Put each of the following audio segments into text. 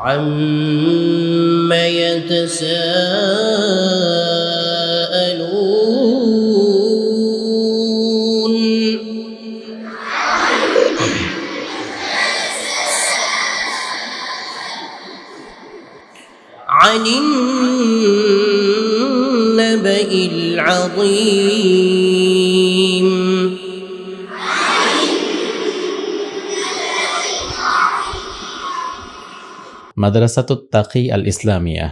عم يتساءلون عن النبأ العظيم মাদ্রাসাতুত তাকি আল ইসলামিয়া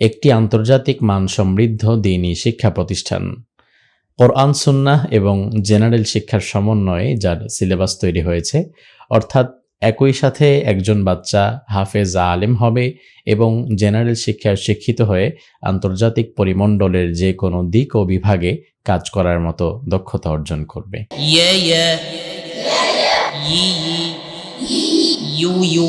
একটি আন্তর্জাতিক মান সমৃদ্ধ দিনী শিক্ষা প্রতিষ্ঠান কোরআন সুন্নাহ এবং জেনারেল শিক্ষার সমন্বয়ে যার সিলেবাস তৈরি হয়েছে অর্থাৎ একই সাথে একজন বাচ্চা হাফেজ আলেম হবে এবং জেনারেল শিক্ষায় শিক্ষিত হয়ে আন্তর্জাতিক পরিমণ্ডলের যে কোনো দিক ও বিভাগে কাজ করার মতো দক্ষতা অর্জন করবে ইয়ে ইয়ে ইয়ে ইয়ে ইউ ইউ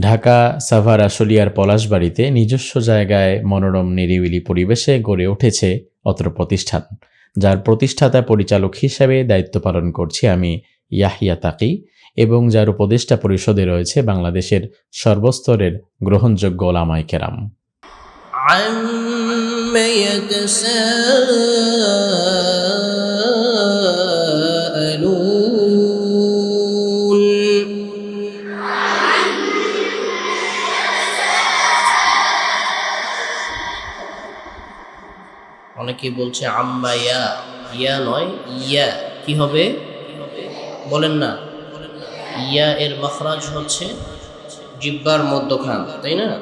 ঢাকা, সাভার আশুলিয়ার পলাশবাড়িতে নিজস্ব জায়গায় মনোরম নিরিবিলি পরিবেশে গড়ে উঠেছে অত্র প্রতিষ্ঠান। যার প্রতিষ্ঠাতা পরিচালক হিসাবে দায়িত্ব পালন করছি আমি, ইয়াহিয়া তাকি, এবং যার উপদেষ্টা পরিষদে রয়েছে বাংলাদেশের সর্বস্তরের গ্রহণযোগ্য ওলামাই কেরাম। অনেকে বলছে, আম্মা, ইয়া ইয়া নয়, ইয়া। কি হবে? বলেন না। ইয়া এর মখরাজ হচ্ছে জিব্বার মধ্যখান, তাই না?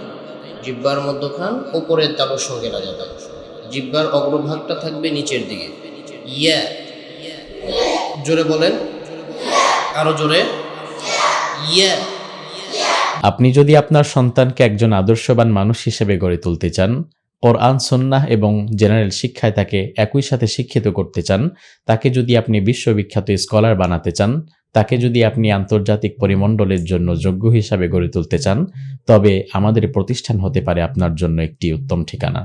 জিব্বার মধ্যখান উপরের তালুর সঙ্গে লাগাতে জিব্বার অগ্রভাগটা থাকবে নিচের দিকে। ইয়া। জোরে বলেন। আরও জোরে। ইয়া। আপনি যদি আপনার সন্তানকে একজন আদর্শবান মানুষ হিসেবে গড়ে তুলতে চান কোরআন সন্ন্যাহ এবং জেনারেল শিক্ষায় তাকে একই সাথে শিক্ষিত করতে চান, তাকে যদি আপনি বিশ্ববিখ্যাত স্কলার বানাতে চান, তাকে যদি আপনি আন্তর্জাতিক পরিমণ্ডলের জন্য যোগ্য হিসাবে গড়ে তুলতে চান, তবে আমাদের প্রতিষ্ঠান হতে পারে আপনার জন্য একটি উত্তম ঠিকানা।